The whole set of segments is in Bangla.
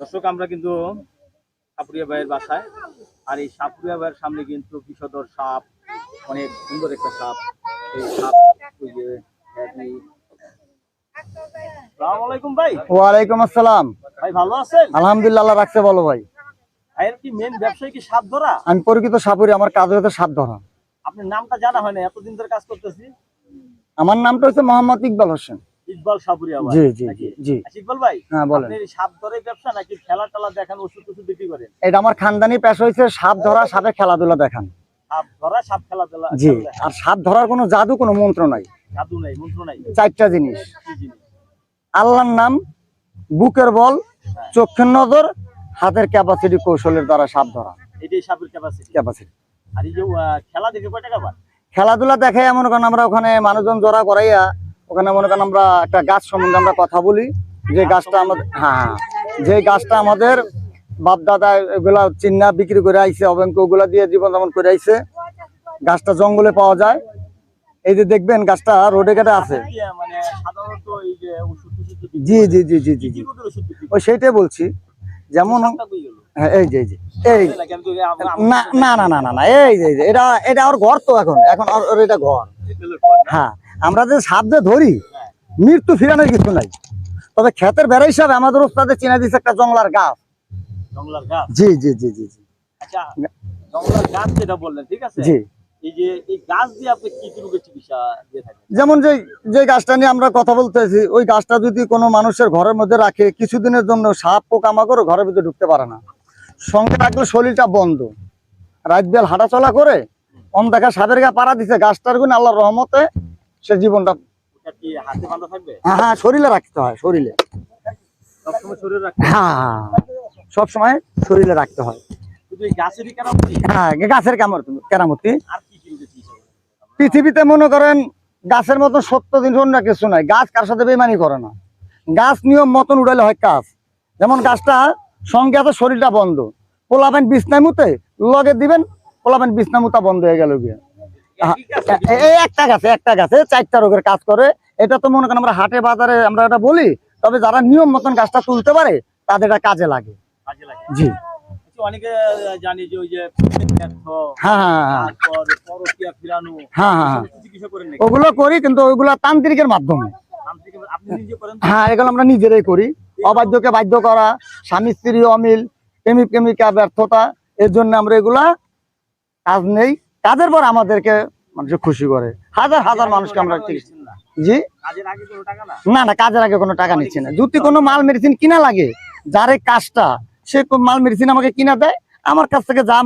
দর্শক আমরা কিন্তু সাপুরিয়া ভাইয়ের বাসায়। আর এই সাপুরিয়া ভাইয়ের সামনে কিন্তু বিষধর সাপ অনেক সুন্দর একটা সাপ। এই সাপ ওয়ালাইকুম আসসালাম। ভাই ভালো আছেন? আলহামদুলিল্লাহ রাখছে বলো ভাই। ভাইয়ের কি মেন ব্যবসায় কি সাপ ধরা? আমি পরিচিত সাপুরি আমার কাজ হচ্ছে সাপ ধরা। আপনার নামটা জানা হয় না এতদিন ধরে কাজ করতেছি। আমার নামটা হচ্ছে মোহাম্মদ ইকবাল হোসেন। ইকবাল সাপুরিয়া জি জি জি আচ্ছা, ইকবাল ভাই হ্যাঁ বলেন। আপনি সাপ ধরে ব্যবসা নাকি খেলা টেলা দেখান ওষুধ টষুধ বিক্রি করেন? এটা আমার খানদানি পেশা হয়েছে সাপ ধরা সাপে খেলাধুলা দেখান। সাপ ধরা সাপ খেলা টেলা জি আর সাপ ধরার কোনো জাদু কোনো মন্ত্র নাই। জাদু নাই মন্ত্র নাই? চারটা জিনিস। আল্লাহর নাম বুকের বল চোখের নজর হাতের ক্যাপাসিটি কৌশলের দ্বারা সাপ ধরা। এটাই সাপের ক্যাপাসিটি ক্যাপাসিটি আর এই যে খেলা দেখে কয় টাকা খেলাধুলা দেখে এমন করেন আমরা ওখানে মানুষজন জড়া করাইয়া ওখানে মনে করেন আমরা একটা গাছ সম্বন্ধে আমরা কথা বলি। যে গাছটা আমাদের হ্যাঁ হ্যাঁ, যে গাছটা আমাদের বাপ দাদা এগুলা চিন্না বিক্রি করে আইছে অবঙ্ক ওগুলা দিয়ে জীবন যাপন করে আইছে। গাছটা জঙ্গলে পাওয়া যায়। এই যে দেখবেন গাছটা রোডে ঘাটে আছে। জি জি জি জি জি জি। ওই সেইটাই বলছি। যেমন? হ্যাঁ, এই যে এই না না না না না এই যে এটা এটা ওর ঘর তো এখন। এখন ওর এটা ঘর। হ্যাঁ। আমরা যে সাপ যে ধরি মৃত্যু ফিরানোর কিছু নাই। তবে ক্ষেতের বেড়া হিসাবে আমাদের ওস্তাদে চিনা দিচ্ছে একটা জংলার গাছ। জি জি জি জি জি। আচ্ছা গাছ যেটা বললেন ঠিক আছে? জি। যেমন যে যে গাছটা নিয়ে আমরা কথা বলতেছি ওই গাছটা যদি কোনো মানুষের ঘরের মধ্যে রাখে কিছুদিনের জন্য সাপ পোকামাকড় ঘরের ভিতরে ঢুকতে পারে না। সঙ্গে রাখলে শরীরটা বন্ধ। রাত বেল হাঁটাচলা করে অন্ধকার সাপের গা পাড়া দিছে। গাছটার গুণ আল্লাহর রহমতে সে জীবনটা হ্যাঁ হ্যাঁ শরীরে রাখতে হয় শরীরে। সবসময় শরীরে রাখতে হ্যাঁ? সব সময় শরীরে রাখতে হয়। গাছেরই কেরামতি? হ্যাঁ গাছের কেরামতি? পৃথিবীতে মনে করেন গাছের মতন সত্য দিন অন্য কিছু নাই। গাছ কার সাথে বেমানি করে না। গাছ নিয়ম মতন উড়াইলে হয় কাজ। যেমন গাছটা সঙ্গে আছে শরীরটা বন্ধ। পোলাবেন বিছনায় মুতে লগে দিবেন পোলাবেন বিছনা মুতা বন্ধ হয়ে গেল গিয়ে। একটা গাছে একটা গাছে চারটা রোগের কাজ করে। এটা তো মনে করেন আমরা হাটে বাজারে আমরা এটা বলি তবে যারা নিয়ম মতন গাছটা তুলতে পারে তাদের এটা কাজে লাগে। জি। অনেকে জানি যে ওই যে ওগুলো করি কিন্তু ওইগুলো তান্ত্রিকের মাধ্যমে? হ্যাঁ এগুলো আমরা নিজেরাই করি। অবাধ্যকে বাধ্য করা স্বামী স্ত্রী অমিল প্রেমিক প্রেমিকা ব্যর্থতা এর জন্য আমরা এগুলা কাজ নেই। কাজের পর আমাদেরকে মানুষ খুশি করে। হাজার হাজার মানুষকে আমরা। জি? না? না কাজের আগে কোনো টাকা নিচ্ছে না। যদি কোনো মাল মেডিসিন কিনা লাগে যার কাজটা সে মাল মেডিসিন আমাকে কিনা দেয় আমার কাছ থেকে যা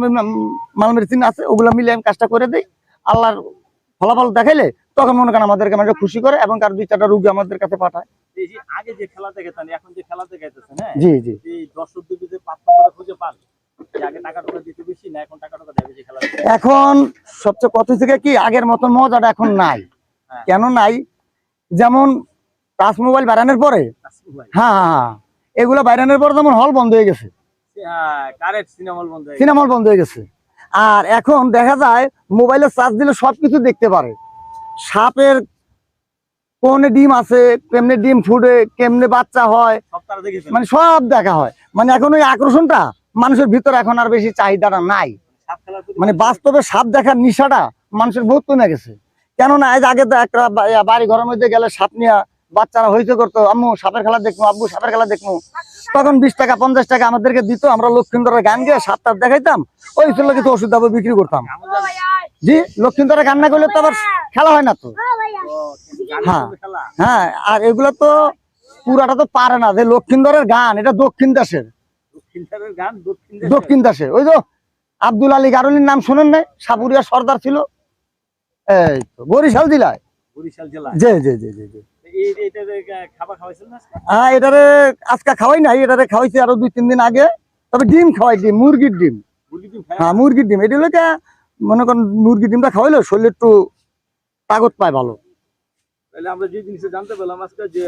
মাল মেডিসিন আছে ওগুলো মিলে আমি কাজটা করে দিই। আল্লাহর ফলাফল দেখাইলে তখন মনে করেন আমাদেরকে মানুষ খুশি করে এবং কার দুই চারটা রুগী আমাদের কাছে পাঠায়। আগে যে খেলা দেখাতেন এখন যে খেলা দেখাইতেছেন হ্যাঁ? জি জি। পার্থক্য খুঁজে পান। এখন সবচেয়ে কথা থেকে কি আগের মতন মজাটা এখন নাই। হ্যাঁ। কেন নাই? যেমন টাচ মোবাইল বাড়ানোর পরে হ্যাঁ হ্যাঁ হ্যাঁ। এগুলো বাইরানোর পরে যেমন হল বন্ধ হয়ে গেছে। সিনেমা হল বন্ধ হয়ে গেছে। বন্ধ হয়ে গেছে। আর এখন দেখা যায় মোবাইলে চার্জ দিলে সবকিছু দেখতে পারে। সাপের কোনে ডিম আছে কেমনে ডিম ফুটে কেমনে বাচ্চা হয়। মানে সব দেখা হয়। মানে এখন ওই আকর্ষণটা মানুষের ভিতরে এখন আর বেশি চাহিদাটা নাই। মানে বাস্তবে সাপ দেখার নিশাটা মানুষের বহুত কমে গেছে। কেননা যে আগে তো একটা বাড়ি ঘরের মধ্যে গেলে সাপ নিয়ে বাচ্চারা হইতে করতো, আম্মু, সাপের খেলা দেখব আব্বু, সাপের খেলা দেখব তখন বিশ টাকা, পঞ্চাশ টাকা আমাদেরকে দিত, আমরা লক্ষ্মীন্দরের গান গিয়ে সাপ টাপ দেখাইতাম, ওই ছিল কিছু ওষুধ দাবো বিক্রি করতাম। জি লক্ষ্মীন্দরের গান না করলে তো আবার খেলা হয় না তো। কিন্তু হ্যাঁ। হ্যাঁ আর এগুলো তো পুরাটা তো পারে না, যে লক্ষ্মীন্দরের গান, এটা দক্ষিণ দেশের। দক্ষিণ দেশে ওই তো আব্দুল আলী গারুলির নাম শোনেন নাই? সাপুরিয়া সর্দার ছিল। এই তো বরিশাল জেলায়। বরিশাল জেলা জি জি জি জি জি। এই এইটা খাবার খাওয়াইছেন না আজকে? হ্যাঁ এটারে আজকে খাওয়াই নাই এটারে খাওয়াইছি আরও দুই তিন দিন আগে। তবে ডিম খাওয়াই ডিম মুরগির ডিম। ডিম হ্যাঁ মুরগির ডিম। এটা লোকে মনে করেন মুরগির ডিমটা খাওয়াইলে শরীরে একটু তাগত পায় ভালো। আমরা যে জিনিসটা জানতে পেলাম আজকে যে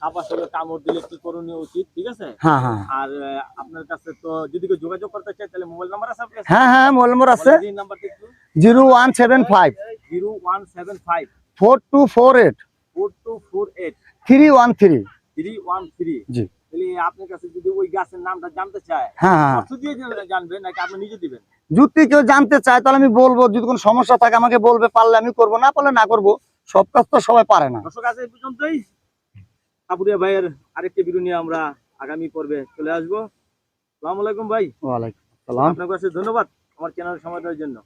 সাবাস কামড় দিলে কি করণীয় উচিত ঠিক আছে? হ্যাঁ হ্যাঁ। আর আপনার কাছে তো যদি কেউ যোগাযোগ করতে চায় তাহলে মোবাইল নাম্বার আছে আপনার হ্যাঁ হ্যাঁ মোবাইল নাম্বার আছে। নাম্বারটা একটু। জি। তাহলে আপনার কাছে যদি ওই গাছের নামটা জানতে চায় হ্যাঁ, হ্যাঁ। জানবেন নাকি আপনি নিজে দিবেন? যদি কেউ জানতে চায় তাহলে আমি বলব যদি কোনো সমস্যা থাকে আমাকে বলবে পারলে আমি করব না পারলে না করব সব কাজ তো সবাই পারে না। দর্শক আছে এই পর্যন্তই। আপুরিয়া ভাইয়ের আরেকটি ভিডিও নিয়ে আমরা আগামী পর্বে চলে আসব। আসসালামাইকুম আলাইকুম ভাই। আপনার কাছে ধন্যবাদ আমার চ্যানেল সময় দেওয়ার জন্য।